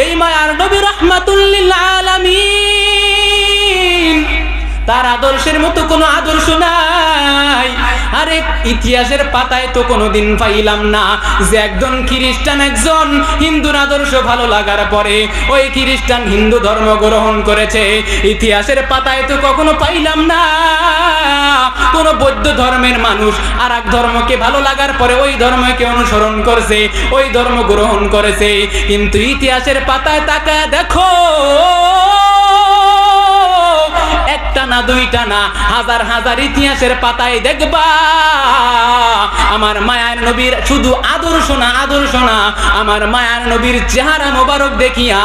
এই মায়ার নবী রহমাতুল্লিল আলামিন। তার আদর্শের মতো কোনো আদর্শ নাই। আরে ইতিহাসের পাতায় তো কোনোদিন পাইলাম না যে একজন খ্রিস্টান, একজন হিন্দুর আদর্শ ভালো লাগার পরে ওই খ্রিস্টান হিন্দু ধর্ম গ্রহণ করেছে। ইতিহাসের পাতায় তো কখনো পাইলাম না। কোন বৌদ্ধ ধর্মের মানুষ আর এক ধর্মকে ভালো লাগার পরে ওই ধর্মকে অনুসরণ করছে, ওই ধর্ম গ্রহণ করেছে। কিন্তু ইতিহাসের পাতায় তাকায় দেখো না, দুইটা না, হাজার হাজার ইতিহাসের পাতায় দেখবা। আমার মায়ার নবীর শুধু আদর্শ না আদর্শ না, আমার মায়ার নবীর চেহারা মোবারক দেখিয়া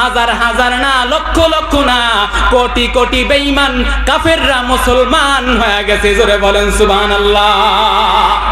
হাজার হাজার না, লক্ষ লক্ষ না, কোটি কোটি বেঈমান কাফেররা মুসলমান হয়ে গেছে, জোরে বলেন সুবহানাল্লাহ।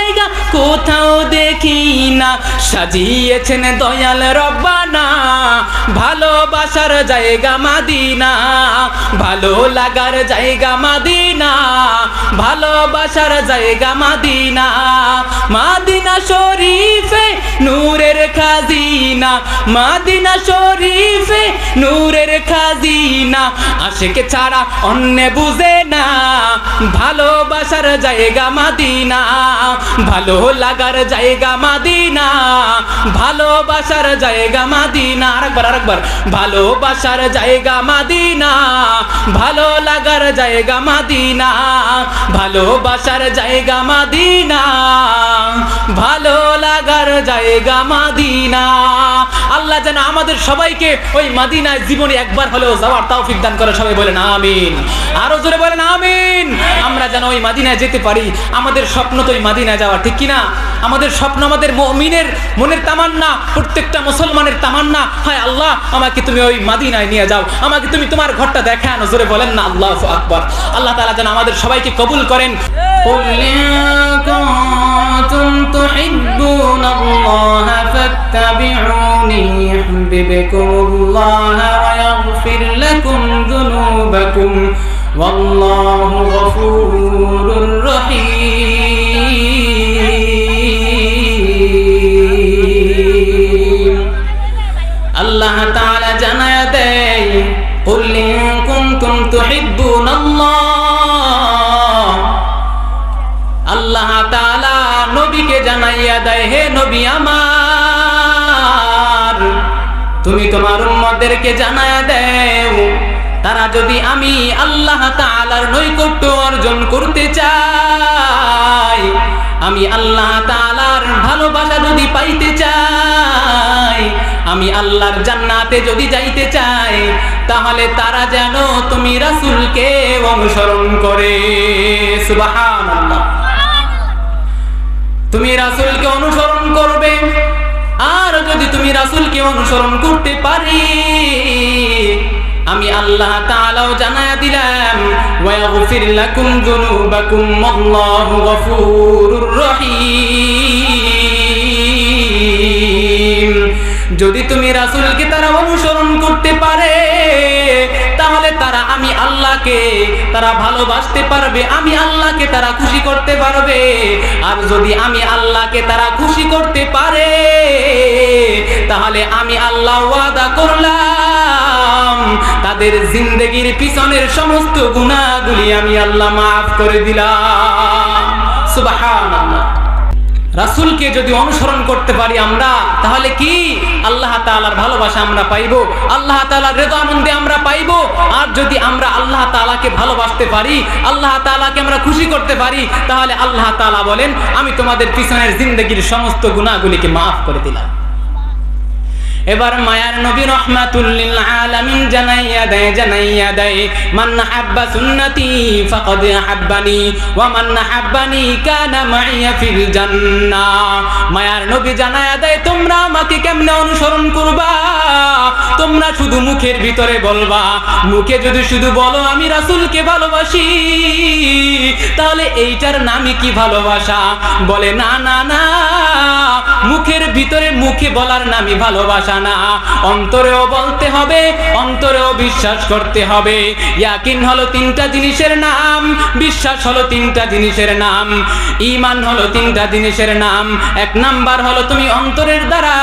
কোথাও দেখি না। সাজিয়েছেন দয়াল রব্বানা। ভালোবাসার জায়গা মাদিনা। ভালো লাগার জায়গা মাদিনা। ভালোবাসার জায়গা মাদিনা। মাদিনা শরীফে নূরের খাজিনা। মাদিনা শরীফে নূরের খাজিনা। আশেকে ছাড়া অন্য বুঝে না। ভালোবাসার জায়গা মাদিনা। ভালো লাগার জায়গা মাদিনা, ভালোবাসার জায়গা মাদিনা। আরেকবার আরেকবার। ভালোবাসার জায়গা মাদিনা, ভালো লাগার জায়গা মাদিনা, ভালোবাসার জায়গা মাদিনা, ভালো লাগার জায়গা মাদিনা। আল্লাহ যেন আমাদের সবাইকে ওই মাদিনায় জীবনে একবার হলেও যাওয়ার তৌফিক দান করে। সবাই বলেন আমিন। আরও জোরে বলেন আমিন। আমরা যেন ওই মাদিনায় যেতে পারি। আমাদের স্বপ্ন তো ওই মাদিনায় যাওয়া ঠিক কিনা আমাদের স্বপ্ন আমাদের মমিনের মনের তামান্না প্রত্যেকটা মুসলমানের তামান্না হায় আল্লাহ আমাকে তুমি ওই মাদিনায় নিয়ে যাও আমাকে তুমি তোমার ঘরটা দেখানো জোরে বলেন না আল্লাহ আকবার আল্লাহ তাআলা যেন আমাদের সবাইকে কবুল করেন قل إن كنتم تحبون الله فاتبعوني يحببكم الله ويغفر لكم ذنوبكم والله غفور رحيم আল্লাহ তাআলা জানায় দেয়, কুল ইন কুনতুম তুহিব্বুন আল্লাহ আল্লাহ তাআলা নবীকে জানাইয়া দেয়, হে নবী আমার, তুমি তোমার উম্মতদেরকে জানায় দেও, তারা যদি আমি আল্লাহ তাআলার নৈকট্য অর্জন করতে চাই, আমি আল্লাহ তাআলার ভালোবাসা যদি পাইতে চাই আমি আল্লাহর জান্নাতে যদি যাইতে চাই, তাহলে তারা যেন তুমি রাসূলকে অনুসরণ করে। তুমি রাসুলকে অনুসরণ করবে, আর যদি তুমি রাসুলকে অনুসরণ করতে পারি, আমি আল্লাহ তাআলাও জানায়া দিলাম ওয়া ইয়াগফির লাকুম যুনুবাকুম, আল্লাহু গফুরুর যদি তুমি রাসুলকে তারা অনুসরণ করতে পারে, তাহলে তারা আমি আল্লাহকে তারা ভালোবাসতে পারবে, আমি আল্লাহকে তারা খুশি করতে পারবে। আর যদি আমি আল্লাহকে তারা খুশি করতে পারে, তাহলে আমি আল্লাহ ওয়াদা করলাম, তাদের জিন্দগির পিছনের সমস্ত গুণাগুলি আমি আল্লাহ মাফ করে দিলাম। সুবহানাল্লাহ। রাসূলকে যদি অনুসরণ করতে পারি আমরা, তাহলে কি? আল্লাহ তালার ভালোবাসা আমরা পাইব, আল্লাহ তাআলার রেদামন্দে আমরা পাইব। আর যদি আমরা আল্লাহ তালাকে ভালোবাসতে পারি, আল্লাহ তালাকে আমরা খুশি করতে পারি, তাহলে আল্লাহ তালা বলেন, আমি তোমাদের পিছনের জিন্দগির সমস্ত গুণাগুলিকে মাফ করে দিলাম। এবার মায়ার নবী রহমাতুল্লিল আলামিন জানাইয়া দেয় জানাইয়া দেয়, মান হাব্বা সুন্নতি ফাকাদ হাব্বানি ওয়া মান হাব্বানি কানা মাইয়া ফিল জান্নাহ মায়ার নবী জানাইয়া দেয়, তোমরা আমাকে কেমনে অনুসরণ করবা? তোমরা শুধু মুখের ভিতরে বলবা, মুখে যদি শুধু বলো আমি রাসূলকে ভালোবাসি, তাহলে এইটার নামই কি ভালোবাসা? বলে, না না না, মুখের ভিতরে মুখে বলার নামই ভালোবাসা। না অন্তরেও বলতে হবে, অন্তরেও বিশ্বাস করতে হবে। ইয়াকিন হলো তিনটা জিনিসের নাম, বিশ্বাস হলো তিনটা জিনিসের নাম, ঈমান হলো তিনটা জিনিসের নাম। এক নাম্বার হলো তুমি অন্তরের দ্বারা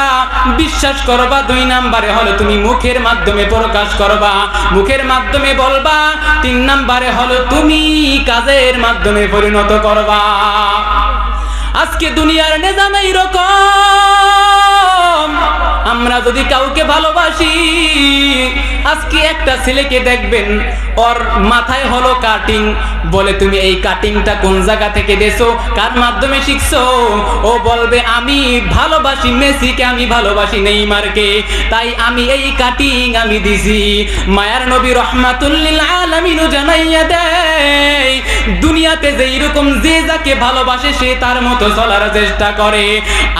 বিশ্বাস করবা, দুই নাম্বারে হলো তুমি মুখের মাধ্যমে প্রকাশ করবা। মুখের মাধ্যমে বলবা, তিন নাম্বারে হলো তুমি কাজের মাধ্যমে পরিণত করবা। আজকে দুনিয়ার নিজাম এইরকম। আমরা যদি কাউকে ভালোবাসি আজকে একটা ছেলেকে দেখবেন, ওর মাথায় হলো কাটিং বলে, তুমি এই কাটিংটা কোন জায়গা থেকে দেছো কার মাধ্যমে শিখছো? ও বলবে, আমি ভালোবাসি মেসিকে, আমি ভালোবাসি নেইমারকে। তাই আমি এই কাটিং আমি দিছি। মায়ার নবী রহমাতুল্লিল আলামিনও জানাইয়া দেয়, দুনিয়াতে যে এরকম যে যাকে ভালোবাসে, সে তার মতো চলার চেষ্টা করে।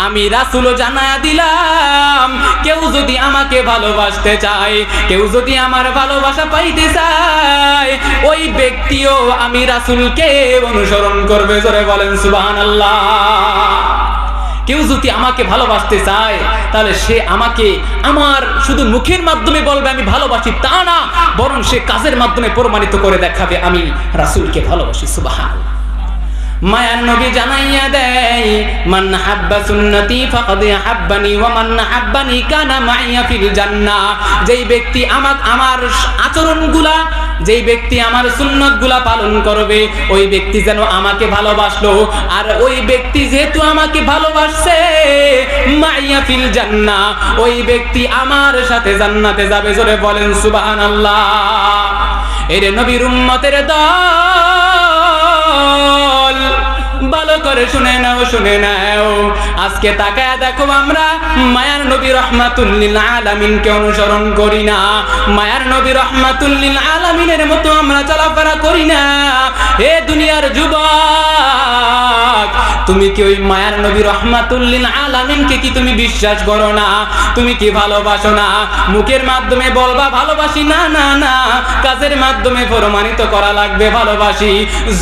আমি রাসুলও জানায়া দিলাম, কেউ যদি আমাকে ভালোবাসতে চায়, কেউ যদি আমার ভালোবাসা পাইতে চায়, ওই ব্যক্তিও আমি রাসুলকে অনুসরণ করবে, জোরে বলেন সুবহানাল্লাহ। কেউ যদি আমাকে ভালোবাসতে চায়, তাহলে সে আমাকে আমার শুধু মুখের মাধ্যমে বলবে, আমি ভালোবাসি, তা না, বরং সে কাজের মাধ্যমে প্রমাণিত করে দেখাবে, আমি রাসূলকে ভালোবাসি সুবহান মায়ার নবী জানাইয়া দেয়, মান হাব্বা সুন্নতি ফাকাদ হাব্বানি ওয়া মান হাব্বানি কানা মাইয়া ফিল জান্নাহ। যেই ব্যক্তি আমার আমার আচরণগুলা, যেই ব্যক্তি আমার সুন্নতগুলা পালন করবে, ওই ব্যক্তি যেন আমাকে ভালোবাসলো। আর ওই ব্যক্তি যেহেতু আমাকে ভালোবাসছে, মাইয়া ফিল জান্নাহ। ওই ব্যক্তি আমার সাথে জান্নাতে যাবে, জোরে বলেন সুবহানাল্লাহ। এরে নবীর উম্মতের দল ভালো করে শুনে নাও শুনে নাও। আজকে তাকায় দেখো আমরা, মায়ার নবী রহমাতুল্লিল আলামিনকে অনুসরণ করি না। মায়ার নবী রহমাতুল্লিল আলামিনের মতো আমরা চলাফেরা করি না। হে দুনিয়ার যুবক, তুমি কি ওই মায়ার নবী রহমাতুল্লিল আলামিনকে কি তুমি বিশ্বাস করো না? তুমি কি ভালোবাসো না? মুখের মাধ্যমে বলবা ভালোবাসি, না না না। কাজের মাধ্যমে প্রমাণিত করা লাগবে ভালোবাসি।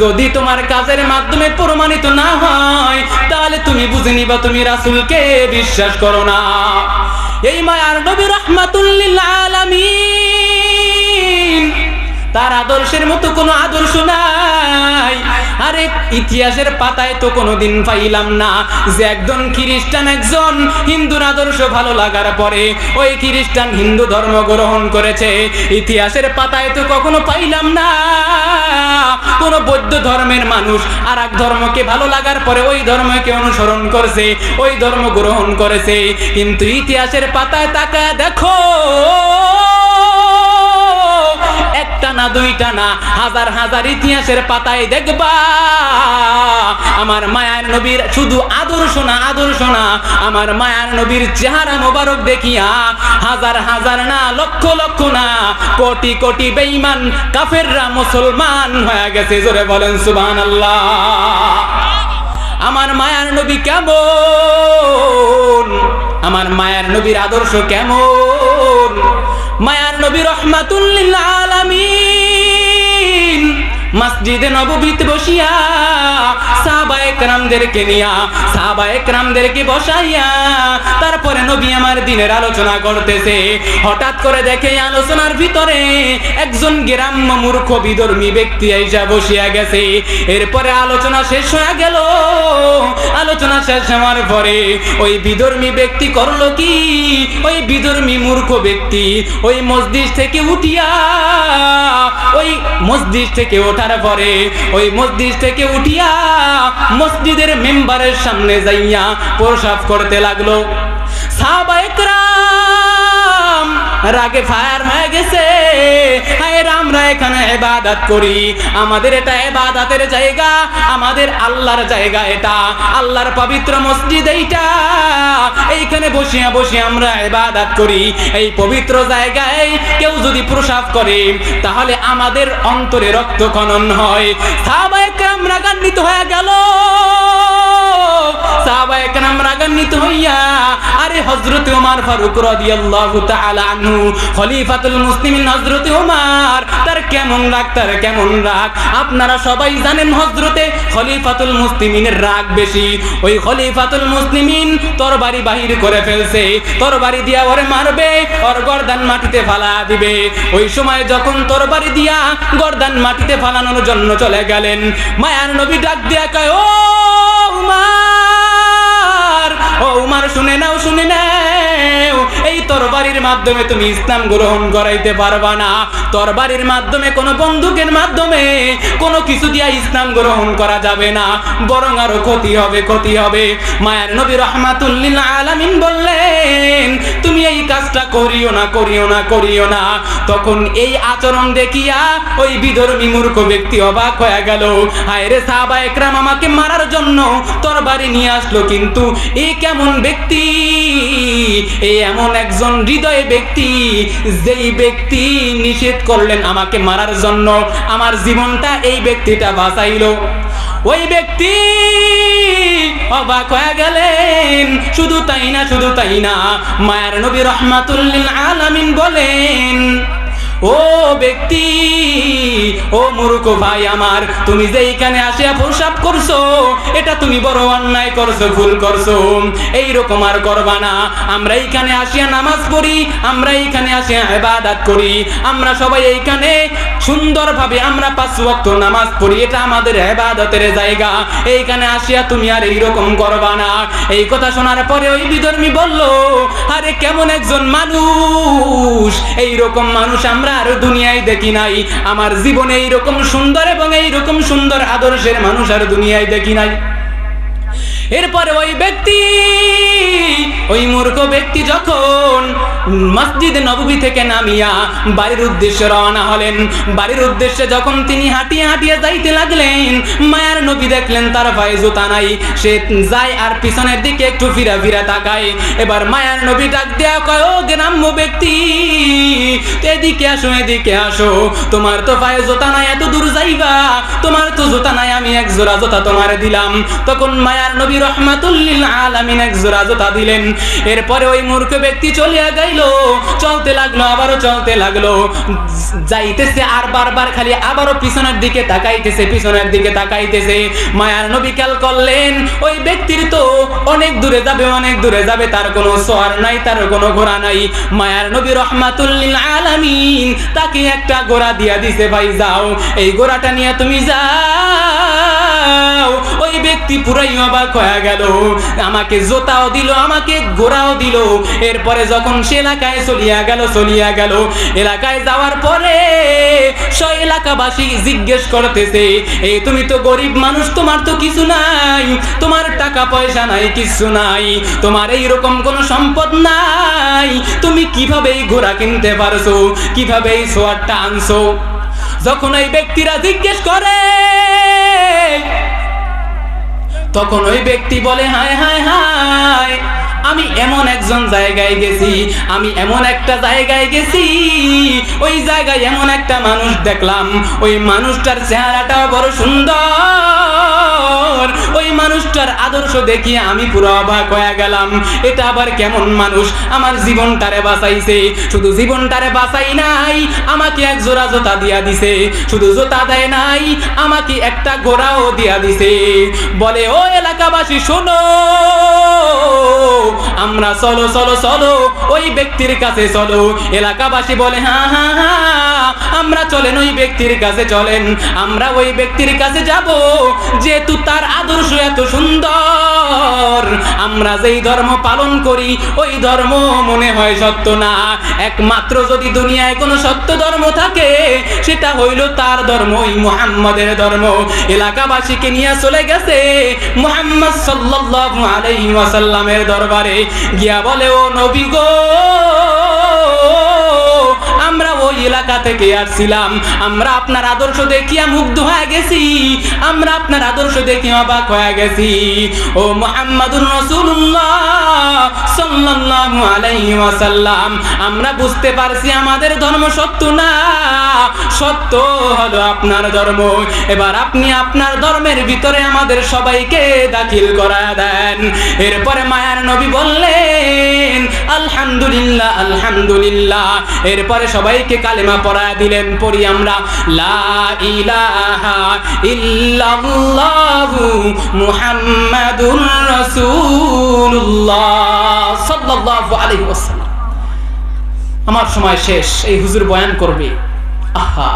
যদি তোমার কাজের মাধ্যমে প্রমাণিত না হয়, তাহলে তুমি বুঝে নিবা তুমি রাসুলকে বিশ্বাস করো না। এই মায়ার নবী রহমাতুল্লিল আলামিন। তার আদর্শের মতো কোনো আদর্শ নাই। আরে ইতিহাসের পাতায় তো কোনোদিন পাইলাম না যে একজন খ্রিস্টান, একজন হিন্দুর আদর্শ ভালো লাগার পরে ওই খ্রিস্টান হিন্দু ধর্ম গ্রহণ করেছে। ইতিহাসের পাতায় তো কখনো পাইলাম না। কোন বৌদ্ধ ধর্মের মানুষ আর এক ধর্মকে ভালো লাগার পরে ওই ধর্মকে অনুসরণ করছে, ওই ধর্ম গ্রহণ করেছে। কিন্তু ইতিহাসের পাতায় তাকায় দেখো একটা না, দুইটা না, হাজার হাজার ইতিহাসের পাতায় দেখবা। আমার মায়ার নবীর শুধু আদর্শ না আদর্শ না, আমার মায়ার নবীর চেহারা মোবারক দেখিয়া হাজার হাজার না, লক্ষ লক্ষ না, কোটি কোটি বেঈমান কাফেররা মুসলমান হয়ে গেছে, জোরে বলেন সুবহানাল্লাহ। আমার মায়ার নবী কেমন? আমার মায়ার নবীর আদর্শ কেমন? মায়ার নবী রহমাতুল্লিল আলামিন। মসজিদে নববীতে বসিয়া তারপরে নবী আমার দিনের আলোচনা করতেছে। হঠাৎ করে দেখে আলোচনার ভিতরে একজন গ্রাম্য মূর্খ বিধর্মী ব্যক্তি আইসা বসিয়া গেছে। এরপরে আলোচনা শেষ হয়ে গেল। আলোচনা শেষ হওয়ার পরে ওই বিধর্মী ব্যক্তি করল কি? ওই বিধর্মী মূর্খ ব্যক্তি ওই মসজিদ থেকে উঠিয়া, ওই মসজিদ থেকে ওঠার পরে, ওই মসজিদ থেকে উঠিয়া মসজিদের মেম্বারের সামনে যাইয়া প্রসাব করতে লাগল। সাহাবা একরাম রাগে ফায়ার হয়ে গেছে। হায় আমরা এখানে ইবাদত করি। আমাদের এটা ইবাদতের জায়গা, আমাদের আল্লাহর জায়গা এটা। আল্লাহর পবিত্র মসজিদ এইটা। এইখানে বসিয়া বসে আমরা ইবাদত করি। এই পবিত্র জায়গায় কেউ যদি প্রসাব করে, তাহলে আমাদের অন্তরে রক্ত খনন হয়। কেরাম রাগান্বিত হয়ে গেল। সাহাবায়ে কেরাম তরবারি বাহির করে ফেলছে, তরবারি দিয়া ওরে মারবে, ওর গর্দান মাটিতে ফালা দিবে। ওই সময় যখন তরবারি দিয়া গর্দান মাটিতে ফালানোর জন্য চলে গেলেন, মায়ার নবী ডাক দিয়া কয়, ও উমার ও উমার শুনে নাও শুনে নাও। তরবারির মাধ্যমে তুমি ইসলাম গ্রহণ করাইতে পারবা না। তরবারির মাধ্যমে কোনো বন্দুকের মাধ্যমে কোনো কিছু দিয়া ইসলাম গ্রহণ করা যাবে না। বরং আরও ক্ষতি হবে ক্ষতি হবে। মায়ের নবী রহমাতুল্লিল আলামিন বললেন, তুমি এই কাজটা করিও না করিও না করিও না। তখন এই আচরণ দেখিয়া ওই বিধর্মী মূর্খ ব্যক্তি অবাক হয়ে গেল। হায় রে সাহাবা একরাম, আমাকে মারার জন্য তরবারি নিয়ে আসলো, কিন্তু এই কেমন ব্যক্তি? এই এমন একজন হৃদয় ব্যক্তি, যেই ব্যক্তি নিষেধ করলেন আমাকে মারার জন্য, আমার জীবনটা এই ব্যক্তিটা বাঁচাইল। ওই ব্যক্তি অবাক হয়ে গেলেন, শুধু তাই না, শুধু তাই না, মায়ার নবী রহমাতুল্লিল আলামিন বলেন ও ব্যক্তি, ও মূর্খ ভাই আমার, তুমি যে এইখানে আসিয়া প্রসাব করছ, এটা তুমি বড় অন্যায় করছ, ভুল করছ। এই রকম আর করবা না। আমরা এইখানে আসিয়া নামাজ পড়ি, আমরা এইখানে আসিয়া ইবাদত করি। আমরা সবাই এইখানে সুন্দরভাবে আমরা পাঁচ ওয়াক্ত নামাজ পড়ি, এটা আমাদের ইবাদতের জায়গা। এইখানে আসিয়া তুমি আর এইরকম করবা না। এই কথা শোনার পরে ওই বিধর্মী বলল, আরে কেমন একজন মানুষ? এই রকম মানুষ আমরা আর দুনিয়ায় দেখি নাই। আমার জীবনে এইরকম সুন্দর এবং এইরকম সুন্দর আদর্শের মানুষ আর দুনিয়ায় দেখি নাই। এরপরে ওই ব্যক্তি, ওই মূর্খ ব্যক্তি যখন মসজিদ নববী থেকে নামিয়া বাড়ির উদ্দেশ্যে রওনা হলেন, বাড়ির উদ্দেশ্যে যখন তিনি হাঁটিয়ে হাঁটিয়ে যাইতে লাগলেন, মায়ার নবী দেখলেন তার পায়ে জুতা নাই, সে যায় আর পিছনের দিকে একটু ফিরা ফিরা তাকায়। এবার মায়ার নবী ডাক দেয়া কয়, ও গ্রাম্য ব্যক্তি, এদিকে আসো এদিকে আসো, তোমার তো পায়ে জুতা নাই, এত দূর যাইবা, তোমার তো জোতা নাই, আমি এক জোড়া জুতা তোমার দিলাম। তখন মায়ার নবী মায়ার নবী করলেন, ওই ব্যক্তির তো অনেক দূরে যাবে, অনেক দূরে যাবে, তার কোনো সোয়ার নাই, তার কোনো ঘোড়া নাই। মায়ার নবী রহমাতুল্লিল আলামিন তাকে একটা ঘোড়া দিয়া দিছে, ভাই যাও, এই ঘোড়াটা নিয়ে তুমি যাও। ওই ব্যক্তি পুরাই অবাক হয়ে গেল। আমাকে জোতাও দিল, আমাকে ঘোড়াও দিল। এরপরে যখন সে এলাকায় চলিয়া গেল চলিয়া গেল, এলাকায় যাওয়ার পরে সব এলাকাবাসী জিজ্ঞেস করতেছে এই তুমি তো গরিব মানুষ, তোমার তো কিছু নাই, তোমার টাকা পয়সা নাই, কিছু নাই, তোমার এই রকম কোনো সম্পদ নাই, তুমি কীভাবে এই ঘোড়া কিনতে পারছ, কীভাবে এই সোয়ারটা আনছো? যখন এই ব্যক্তিরা জিজ্ঞেস করে তখন ওই ব্যক্তি বলে, হায় হায় হায়, আমি এমন একজন জায়গায় গেছি, আমি এমন একটা জায়গায় গেছি, ওই জায়গায় এমন একটা মানুষ দেখলাম, ওই মানুষটার চেহারাটাও বড় সুন্দর। মানুষটার আদর্শ দেখিয়ে আমি পুরো অবাক হয়ে গেলাম। এটা আবার কেমন মানুষ? আমার জীবনটারে বাঁচাইছে। শুধু জীবনটারে বাঁচাই নাই, আমাকে এক জোড়া জোতা দিয়া দিছে। শুধু জোতা দেয় নাই, আমাকে একটা ঘোড়াও দিয়া দিছে। বলে, ও এলাকাবাসী, শোনো। আমরা চলো চলো চলো, ওই ব্যক্তির কাছে চলো। এলাকাবাসী বলে হ্যাঁ হ্যাঁ হ্যাঁ। আমরা চলেন ওই ব্যক্তির কাছে চলেন, আমরা ওই ব্যক্তির কাছে যাব, যেহেতু তার আদর্শ এত সুন্দর। আমরা যেই ধর্ম পালন করি, ওই ধর্ম মনে হয় সত্য না। একমাত্র যদি দুনিয়ায় কোনো সত্য ধর্ম থাকে, সেটা হইল তার ধর্ম, ওই মুহাম্মাদের ধর্ম। এলাকাবাসীকে নিয়ে চলে গেছে মুহাম্মদ সাল্লাল্লাহু আলাইহি ওয়াসাল্লামের দরবারে। গিয়া বলে, ও নবী গো এলাকা থেকে আসছিলাম। আমরা আপনার আদর্শ দেখিয়া মুগ্ধ হয়ে গেছি। আমরা আপনার আদর্শ দেখি অবাক হয়ে গেছি। ও মুহাম্মাদুর রাসূলুল্লাহ সাল্লাল্লাহু আলাইহি ওয়াসাল্লাম, আমরা বুঝতে পারছি আমাদের ধর্ম সত্য না। সত্য হলো আপনার ধর্ম। এবার আপনি আপনার ধর্মের ভিতরে আমাদের সবাইকে দাখিল করা দেন। এরপরে মায়ার নবী বললেন, আলহামদুলিল্লাহ আলহামদুলিল্লাহ। এরপরে সবাইকে কালেমা পড়া দিলেন, পড়ি আমরা, লা ইলাহা ইল্লাল্লাহু মুহাম্মাদুর রাসূলুল্লাহ সাল্লাল্লাহু আলাইহি ওয়াসাল্লাম। আমার সময় শেষ, এই হুজুর বয়ান করবে। আহা,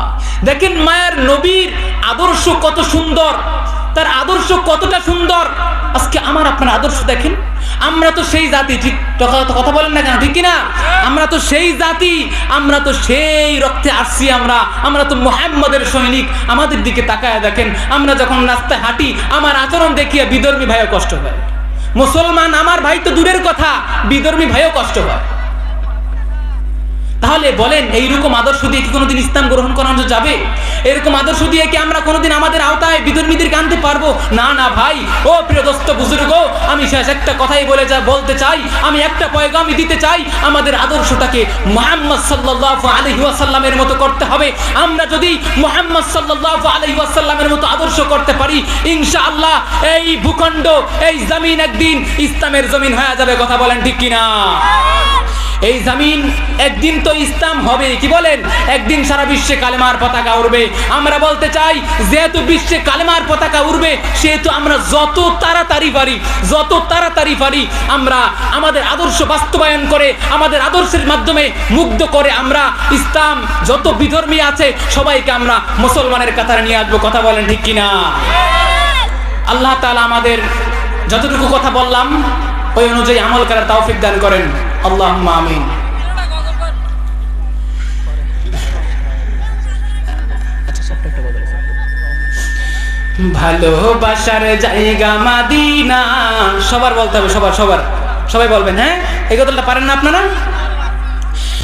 দেখেন মায়ের নবীর আদর্শ কত সুন্দর, তার আদর্শ কতটা সুন্দর। আজকে আমার আপনার আদর্শ দেখেন আমরা তো সেই জাতি ঠিক কথা- বলেন না কেন ঠিক কিনা? আমরা তো সেই জাতি আমরা তো সেই রক্তে আসছি আমরা আমরা তো মোহাম্মদের সৈনিক আমাদের দিকে তাকায় দেখেন আমরা যখন রাস্তায় হাঁটি আমার আচরণ দেখিয়ে বিধর্মী ভাইও কষ্ট হয়। মুসলমান আমার ভাই তো দূরের কথা বিধর্মী ভাইও কষ্ট হয়। তাহলে বলেন, এইরকম আদর্শ দিয়ে কি কোনোদিন ইসলাম গ্রহণ করানো যাবে? এরকম আদর্শ দিয়ে কি আমরা কোনোদিন আমাদের আওতায় বিধর্মীদেরকে আনতে পারব? না না ভাই। ও প্রিয় দোস্ত বুজুর্গ, আমি শেষ একটা কথাই বলে যা বলতে চাই। আমি একটা পয়গামি দিতে চাই, আমাদের আদর্শটাকে মোহাম্মদ সাল্লাল্লাহু আলাইহি ওয়াসাল্লামের মতো করতে হবে। আমরা যদি মোহাম্মদ সাল্লাল্লাহু আলাইহি ওয়াসাল্লামের মতো আদর্শ করতে পারি, ইনশাআল্লাহ এই ভূখণ্ড, এই জমিন একদিন ইসলামের জমিন হয়ে যাবে, কথা বলেন ঠিক কিনা? এই জামিন একদিন তো ইসলাম হবে কি বলেন? একদিন সারা বিশ্বে কালেমার পতাকা উড়বে। আমরা বলতে চাই, যেহেতু বিশ্বে কালেমার পতাকা উড়বে, সেহেতু আমরা যত তাড়াতাড়ি পারি, যত তাড়াতাড়ি পারি, আমরা আমাদের আদর্শ বাস্তবায়ন করে, আমাদের আদর্শের মাধ্যমে মুগ্ধ করে আমরা ইসলাম যত বিধর্মী আছে, সবাইকে আমরা মুসলমানের কাতারে নিয়ে আসব। কথা বলেন ঠিক কিনা? আল্লাহ তালা আমাদের যতটুকু কথা বললাম, ওই অনুযায়ী আমল করার তৌফিক দান করেন। আল্লাহ আমিন ভালোবাসার জায়গা মাদিনা। সবার বলতে হবে, সবার সবার। সবাই বলবেন হ্যাঁ? এই কথাটা পারেন না আপনারা?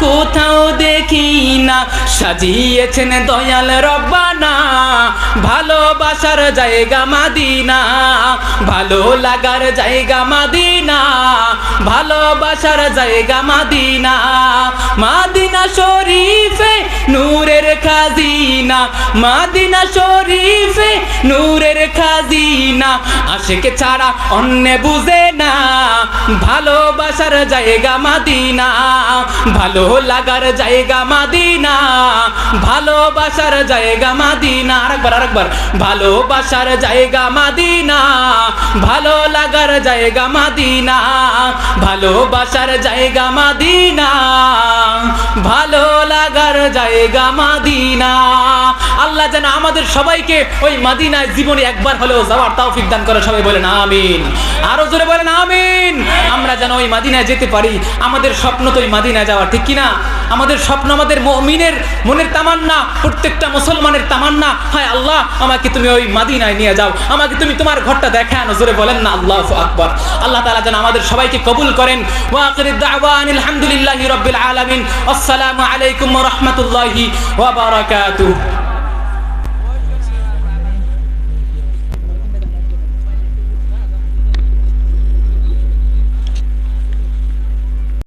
কোথাও দেখি না। সাজিয়েছেন দয়াল রব্বানা। ভালোবাসার জায়গা মাদিনা। ভালো লাগার জায়গা মাদিনা। ভালোবাসার জায়গা মাদিনা। মাদিনা শরীফে নূরের খাজিনা। মাদিনা শরীফে নূরের খাজিনা। আশেকে ছাড়া অন্য বুঝে না, ভালোবাসার জায়গা মাদিনা। ভালো লাগার জায়গা মাদিনা, ভালোবাসার জায়গা মাদিনা। আরেকবার আরেকবার। ভালোবাসার জায়গা মাদিনা, ভালো লাগার জায়গা মাদিনা। ভালোবাসার জায়গা মাদিনা, ভালো লাগার জায়গা মাদিনা। আল্লাহ যেন আমাদের সবাইকে ওই মাদিনায় জীবনে একবার হলেও যাওয়ার তৌফিক দান করে। সবাই বলেন আমিন। আরও জোরে বলেন আমিন। আমরা যেন ওই মাদিনায় যেতে পারি। আমাদের স্বপ্ন তো ওই মাদিনায় যাওয়ার, ঠিক কিনা? আমাদের স্বপ্ন আমাদের মুমিনের মনের তামান্না, প্রত্যেকটা মুসলমানের তামান্না। হায় আল্লাহ, আমাকে তুমি ওই মাদিনায় নিয়ে যাও। আমাকে তুমি তোমার ঘরটা দেখানো জোরে বলেন না, আল্লাহ আকবার। আল্লাহ তালা যেন আমাদের সবাইকে কবুল করেন। ওয়া আখিরুদ দাওয়ান, আলহামদুলিল্লাহি আসসালামু আলাইকুম রহমতুল্লাহি রাহমাতুল্লাহি ওয়া বারাকাতুহু।